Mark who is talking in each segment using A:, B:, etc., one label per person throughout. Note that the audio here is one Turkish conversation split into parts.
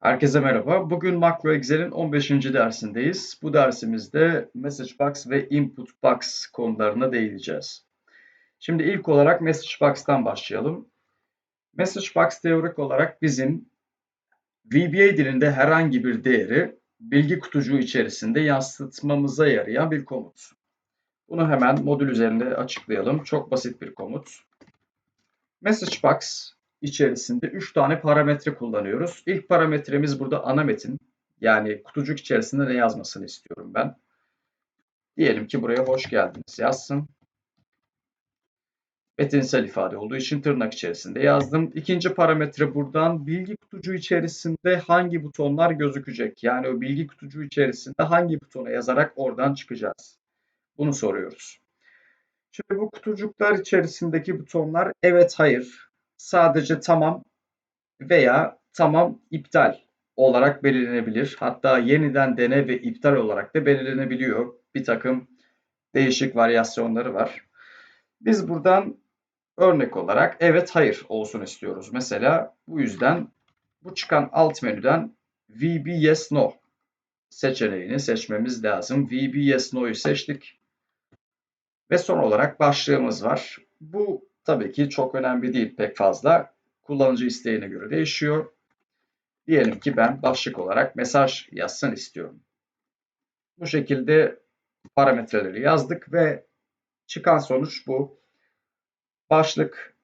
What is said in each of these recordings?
A: Herkese merhaba. Bugün Makro Excel'in 15. dersindeyiz. Bu dersimizde Message Box ve Input Box konularına değineceğiz. Şimdi ilk olarak Message Box'tan başlayalım. Message Box teorik olarak bizim VBA dilinde herhangi bir değeri bilgi kutucuğu içerisinde yansıtmamıza yarayan bir komut. Bunu hemen modül üzerinde açıklayalım. Çok basit bir komut. Message Box içerisinde 3 tane parametre kullanıyoruz. İlk parametremiz burada ana metin. Yani kutucuk içerisinde ne yazmasını istiyorum ben. Diyelim ki buraya hoş geldiniz yazsın. Metinsel ifade olduğu için tırnak içerisinde yazdım. İkinci parametre buradan bilgi kutucuğu içerisinde hangi butonlar gözükecek? Yani o bilgi kutucuğu içerisinde hangi butona yazarak oradan çıkacağız? Bunu soruyoruz. Şimdi bu kutucuklar içerisindeki butonlar evet hayır sadece tamam veya tamam iptal olarak belirlenebilir. Hatta yeniden dene ve iptal olarak da belirlenebiliyor. Bir takım değişik varyasyonları var. Biz buradan örnek olarak evet hayır olsun istiyoruz. Mesela bu yüzden bu çıkan alt menüden VB yes no seçeneğini seçmemiz lazım. VB yes no'yu seçtik. Ve son olarak başlığımız var. Bu Tabii ki çok önemli değil pek fazla. Kullanıcı isteğine göre değişiyor. Diyelim ki ben başlık olarak mesaj yazsın istiyorum. Bu şekilde parametreleri yazdık ve çıkan sonuç bu. Başlık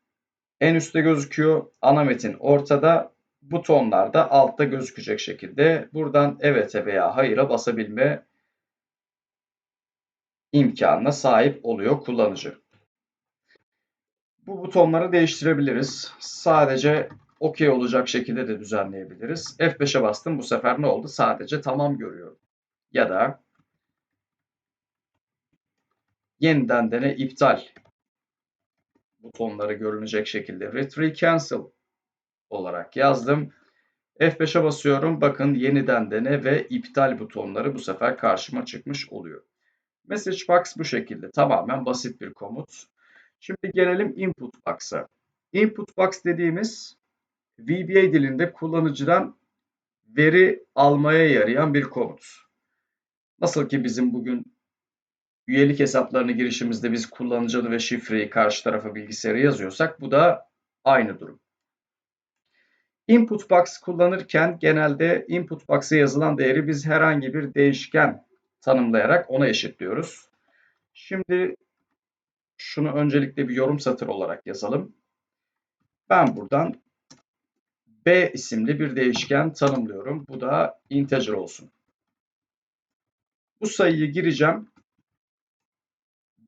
A: en üstte gözüküyor. Ana metin ortada. Butonlar da altta gözükecek şekilde. Buradan evet'e veya hayır'a basabilme imkanına sahip oluyor kullanıcı. Bu butonları değiştirebiliriz. Sadece OK olacak şekilde de düzenleyebiliriz. F5'e bastım. Bu sefer ne oldu? Sadece tamam görüyorum. Ya da yeniden dene iptal butonları görünecek şekilde retrieve cancel olarak yazdım. F5'e basıyorum. Bakın yeniden dene ve iptal butonları bu sefer karşıma çıkmış oluyor. Message box bu şekilde. Tamamen basit bir komut. Şimdi gelelim input box'a. Input box dediğimiz VBA dilinde kullanıcıdan veri almaya yarayan bir komut. Nasıl ki bizim bugün üyelik hesaplarını girişimizde biz kullanıcı ve şifreyi karşı tarafa bilgisayara yazıyorsak bu da aynı durum. Input box kullanırken genelde input box'a yazılan değeri biz herhangi bir değişken tanımlayarak ona eşitliyoruz. Şimdi şunu öncelikle bir yorum satır olarak yazalım. Ben buradan B isimli bir değişken tanımlıyorum. Bu da integer olsun. Bu sayıyı gireceğim.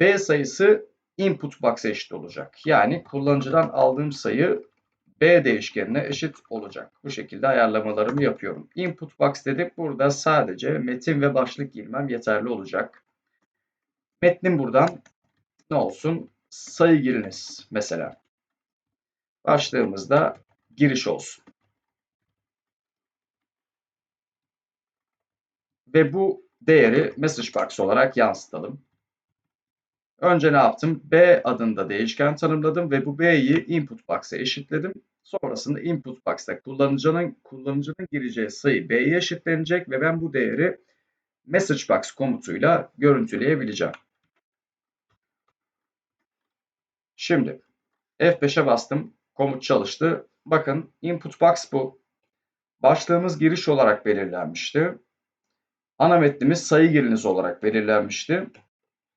A: B sayısı input box'a eşit olacak. Yani kullanıcıdan aldığım sayı B değişkenine eşit olacak. Bu şekilde ayarlamalarımı yapıyorum. Input box dedik. Burada sadece metin ve başlık girmem yeterli olacak. Metnin buradan ne olsun? Sayı giriniz mesela. Başlığımızda giriş olsun. Ve bu değeri message box olarak yansıtalım. Önce ne yaptım? B adında değişken tanımladım ve bu B'yi input box'a eşitledim. Sonrasında input box'ta kullanıcının kullanıcının gireceği sayı B'ye eşitlenecek ve ben bu değeri message box komutuyla görüntüleyebileceğim. Şimdi F5'e bastım. Komut çalıştı. Bakın input box bu. Başlığımız giriş olarak belirlenmişti. Ana metnimiz sayı giriniz olarak belirlenmişti.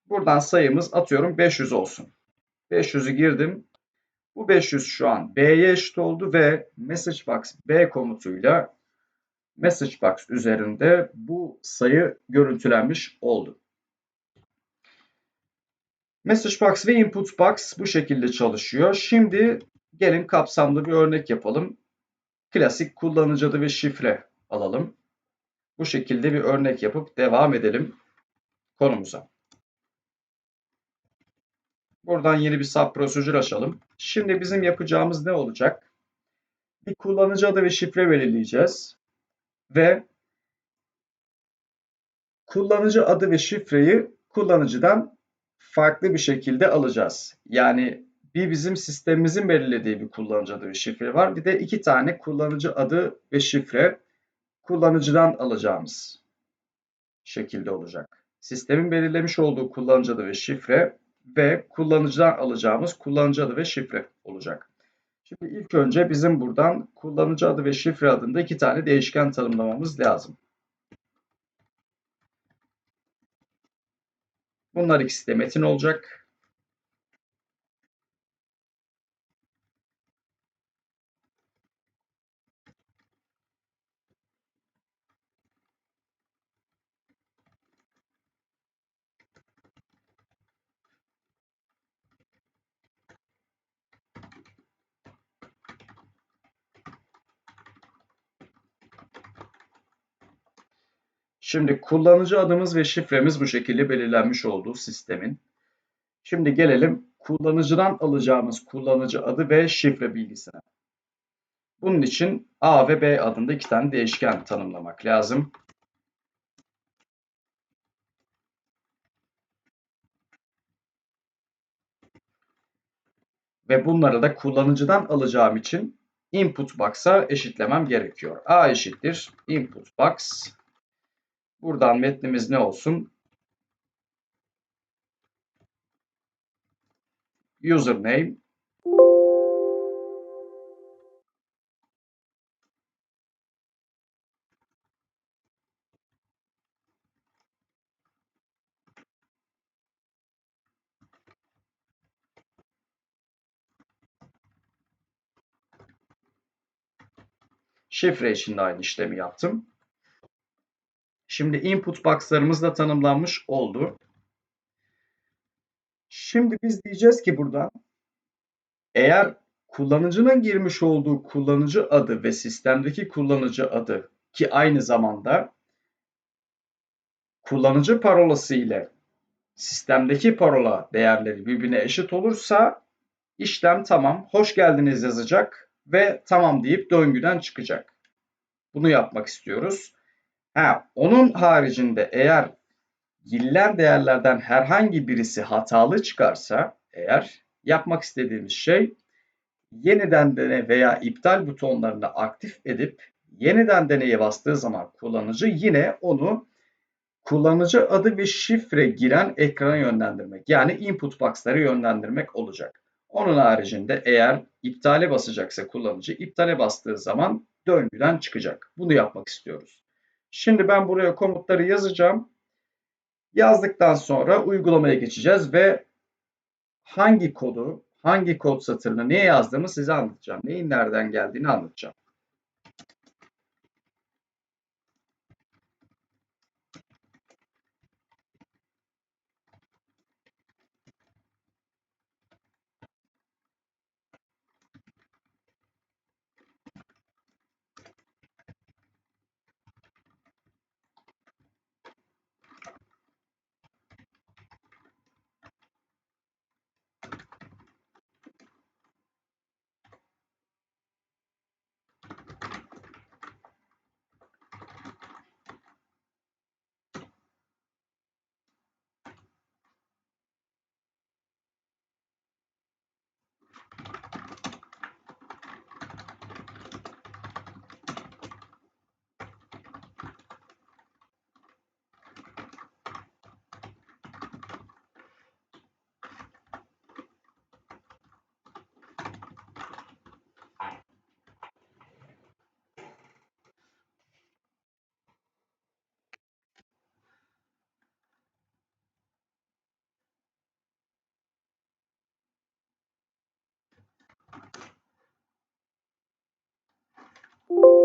A: Buradan sayımız atıyorum 500 olsun. 500'ü girdim. Bu 500 şu an B'ye eşit oldu ve message box B komutuyla message box üzerinde bu sayı görüntülenmiş oldu. Message box ve input box bu şekilde çalışıyor. Şimdi gelin kapsamlı bir örnek yapalım. Klasik kullanıcı adı ve şifre alalım. Bu şekilde bir örnek yapıp devam edelim konumuza. Buradan yeni bir sub prosedür açalım. Şimdi bizim yapacağımız ne olacak? Bir kullanıcı adı ve şifre belirleyeceğiz. Ve kullanıcı adı ve şifreyi kullanıcıdan farklı bir şekilde alacağız. Yani bir bizim sistemimizin belirlediği bir kullanıcı adı ve şifre var. Bir de iki tane kullanıcı adı ve şifre kullanıcıdan alacağımız şekilde olacak. Sistemin belirlemiş olduğu kullanıcı adı ve şifre ve kullanıcıdan alacağımız kullanıcı adı ve şifre olacak. Şimdi ilk önce bizim buradan kullanıcı adı ve şifre adında iki tane değişken tanımlamamız lazım. Bunlar ikisi de metin olacak. Şimdi kullanıcı adımız ve şifremiz bu şekilde belirlenmiş olduğu sistemin. Şimdi gelelim kullanıcıdan alacağımız kullanıcı adı ve şifre bilgisine. Bunun için A ve B adında iki tane değişken tanımlamak lazım. Ve bunları da kullanıcıdan alacağım için input box'a eşitlemem gerekiyor. A eşittir input box. Buradan metnimiz ne olsun? Username Şifre için de aynı işlemi yaptım. Şimdi input box'larımız da tanımlanmış oldu. Şimdi biz diyeceğiz ki buradan eğer kullanıcının girmiş olduğu kullanıcı adı ve sistemdeki kullanıcı adı ki aynı zamanda kullanıcı parolası ile sistemdeki parola değerleri birbirine eşit olursa işlem tamam, hoş geldiniz yazacak ve tamam deyip döngüden çıkacak. Bunu yapmak istiyoruz. Ha, onun haricinde eğer girilen değerlerden herhangi birisi hatalı çıkarsa eğer yapmak istediğimiz şey yeniden dene veya iptal butonlarını aktif edip yeniden deneye bastığı zaman kullanıcı yine onu kullanıcı adı ve şifre giren ekrana yönlendirmek. Yani input box'lara yönlendirmek olacak. Onun haricinde eğer iptale basacaksa kullanıcı iptale bastığı zaman döngüden çıkacak. Bunu yapmak istiyoruz. Şimdi ben buraya komutları yazacağım. Yazdıktan sonra uygulamaya geçeceğiz ve hangi kodu, hangi kod satırını neye yazdığımı size anlatacağım. Neyin nereden geldiğini anlatacağım.
B: Thank you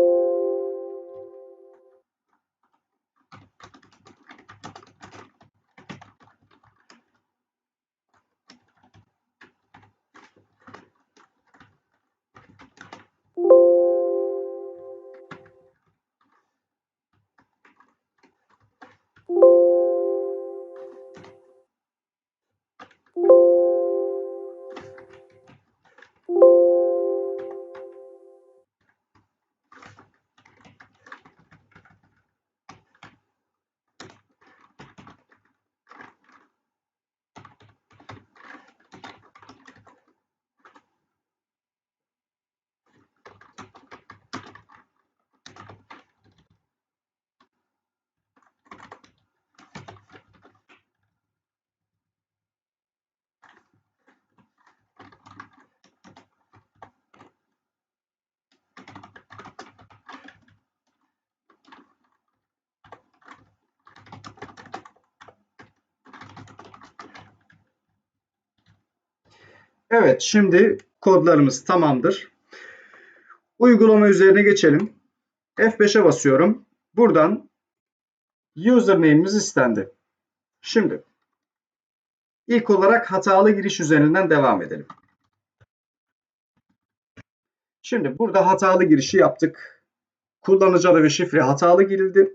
B: Evet, şimdi kodlarımız tamamdır. Uygulama üzerine geçelim. F5'e basıyorum. Buradan username'imiz istendi. Şimdi ilk olarak hatalı giriş üzerinden devam edelim. Şimdi burada hatalı girişi yaptık. Kullanıcı adı ve şifre hatalı girildi.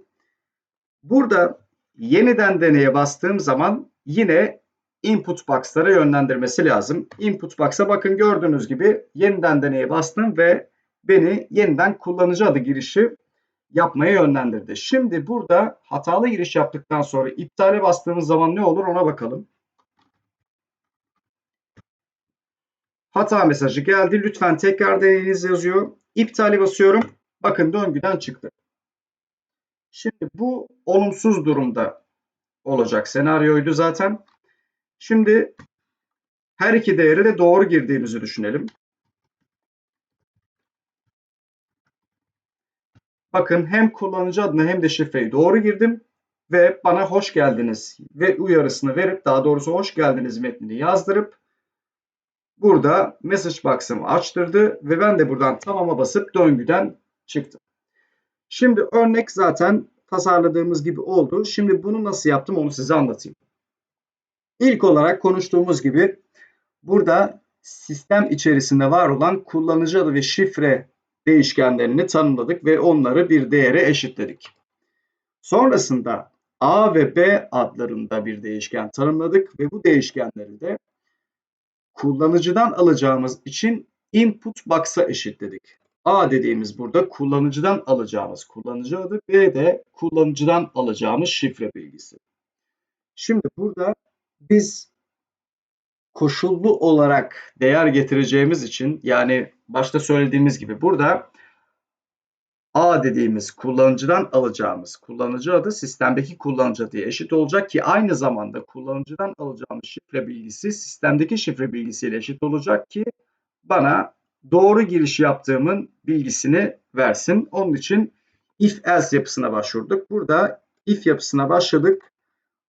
B: Burada yeniden deneye bastığım zaman yine input box'lara yönlendirmesi lazım. Input box'a bakın gördüğünüz gibi yeniden deneye bastım ve beni yeniden kullanıcı adı girişi yapmaya yönlendirdi. Şimdi burada hatalı giriş yaptıktan sonra iptale bastığımız zaman ne olur ona bakalım. Hata mesajı geldi. Lütfen tekrar deneyiniz yazıyor. İptale basıyorum. Bakın döngüden çıktı. Şimdi bu olumsuz durumda olacak senaryoydu zaten. Şimdi her iki değeri de doğru girdiğimizi düşünelim. Bakın hem kullanıcı adını hem de şifreyi doğru girdim ve bana hoş geldiniz ve uyarısını verip daha doğrusu hoş geldiniz metnini yazdırıp burada message box'ımı açtırdı ve ben de buradan tamama basıp döngüden çıktım. Şimdi örnek zaten tasarladığımız gibi oldu. Şimdi bunu nasıl yaptım onu size anlatayım. İlk olarak konuştuğumuz gibi burada sistem içerisinde var olan kullanıcı adı ve şifre değişkenlerini tanımladık ve onları bir değere eşitledik. Sonrasında A ve B adlarında bir değişken tanımladık ve bu değişkenleri de kullanıcıdan alacağımız için input box'a eşitledik. A dediğimiz burada kullanıcıdan alacağımız kullanıcı adı, B de kullanıcıdan alacağımız şifre bilgisi. Şimdi burada biz koşullu olarak değer getireceğimiz için yani başta söylediğimiz gibi burada A dediğimiz kullanıcıdan alacağımız kullanıcı adı sistemdeki kullanıcı adıya eşit olacak ki aynı zamanda kullanıcıdan alacağımız şifre bilgisi sistemdeki şifre bilgisiyle eşit olacak ki bana doğru giriş yaptığımın bilgisini versin. Onun için if else yapısına başvurduk. Burada if yapısına başladık.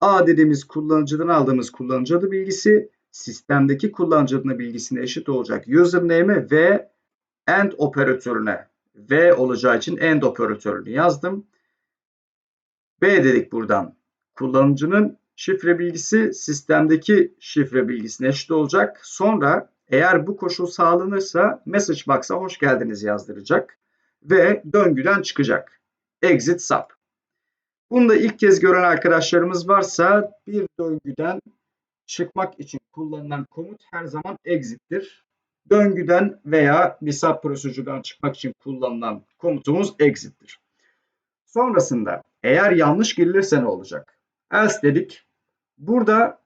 B: A dediğimiz kullanıcıdan aldığımız kullanıcı adı bilgisi sistemdeki kullanıcı adına bilgisine eşit olacak username'e ve end operatörüne v olacağı için end operatörünü yazdım. B dedik buradan. Kullanıcının şifre bilgisi sistemdeki şifre bilgisine eşit olacak. Sonra eğer bu koşul sağlanırsa message box'a hoş geldiniz yazdıracak ve döngüden çıkacak. Exit sub. Bunu da ilk kez gören arkadaşlarımız varsa bir döngüden çıkmak için kullanılan komut her zaman exit'tir. Döngüden veya bir sub prosedürden çıkmak için kullanılan komutumuz exit'tir. Sonrasında eğer yanlış girilirse ne olacak? Else dedik. Burada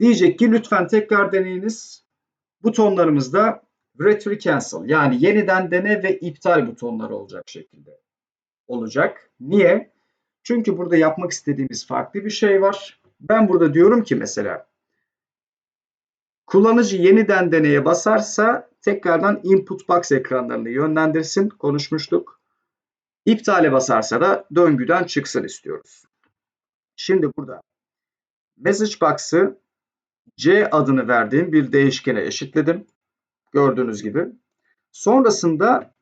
B: diyecek ki lütfen tekrar deneyiniz. Butonlarımızda retry cancel yani yeniden dene ve iptal butonları olacak şekilde olacak. Niye? Çünkü burada yapmak istediğimiz farklı bir şey var. Ben burada diyorum ki mesela kullanıcı yeniden deneye basarsa tekrardan input box ekranlarını yönlendirsin. Konuşmuştuk. İptale basarsa da döngüden çıksın istiyoruz. Şimdi burada message box'ı C adını verdiğim bir değişkene eşitledim. Gördüğünüz gibi. Sonrasında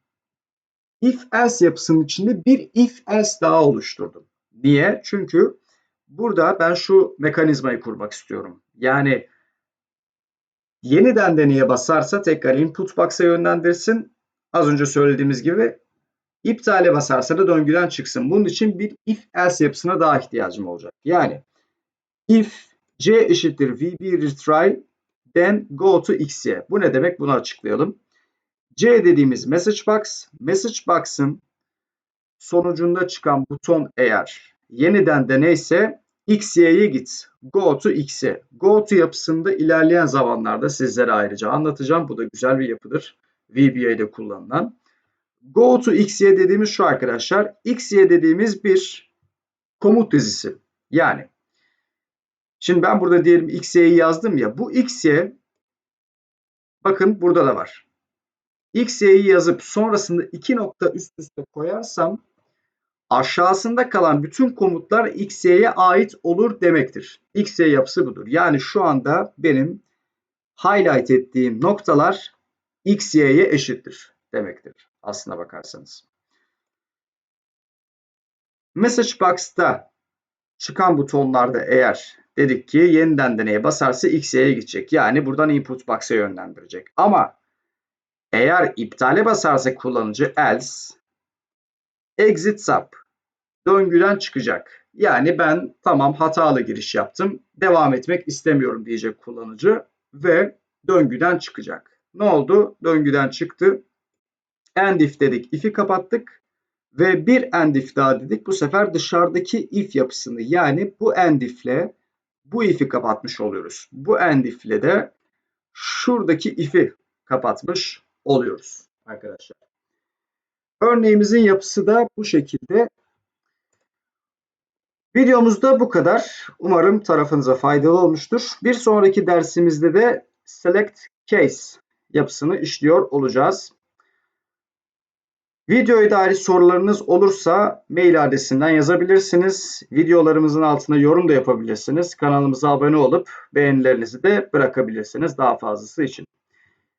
B: if else yapısının içinde bir if else daha oluşturdum. Niye? Çünkü burada ben şu mekanizmayı kurmak istiyorum. Yani yeniden deneye basarsa tekrar input box'a yönlendirsin. Az önce söylediğimiz gibi iptale basarsa da döngüden çıksın. Bunun için bir if else yapısına daha ihtiyacım olacak. Yani if c eşittir vb retry then go to xy. Bu ne demek? Bunu açıklayalım. C dediğimiz message box. Message box'ın sonucunda çıkan buton eğer yeniden deneyse XY'ye git. Go to X'e. Go to yapısında ilerleyen zamanlarda sizlere ayrıca anlatacağım. Bu da güzel bir yapıdır. VBA'de kullanılan. Go to XY dediğimiz şu arkadaşlar. XY dediğimiz bir komut dizisi. Yani şimdi ben burada diyelim XY'yi yazdım ya. Bu XY bakın burada da var. XY'yi yazıp sonrasında iki nokta üst üste koyarsam aşağısında kalan bütün komutlar XY'ye ait olur demektir. XY yapısı budur. Yani şu anda benim highlight ettiğim noktalar x, y'ye eşittir demektir aslına bakarsanız. Message box'ta çıkan butonlarda eğer dedik ki yeniden deneye basarsa x, y'ye gidecek. Yani buradan input box'a yönlendirecek. Ama eğer iptale basarsa kullanıcı else exit sub döngüden çıkacak. Yani ben tamam hatalı giriş yaptım. Devam etmek istemiyorum diyecek kullanıcı ve döngüden çıkacak. Ne oldu? Döngüden çıktı. End if dedik. If'i kapattık. Ve bir end if daha dedik. Bu sefer dışarıdaki if yapısını yani bu end if'le bu if'i kapatmış oluyoruz. Bu end if'le de şuradaki if'i kapatmış oluyoruz arkadaşlar. Örneğimizin yapısı da bu şekilde. Videomuzda bu kadar. Umarım tarafınıza faydalı olmuştur. Bir sonraki dersimizde de select case yapısını işliyor olacağız. Videoya dair sorularınız olursa mail adresinden yazabilirsiniz. Videolarımızın altına yorum da yapabilirsiniz. Kanalımıza abone olup beğenilerinizi de bırakabilirsiniz daha fazlası için.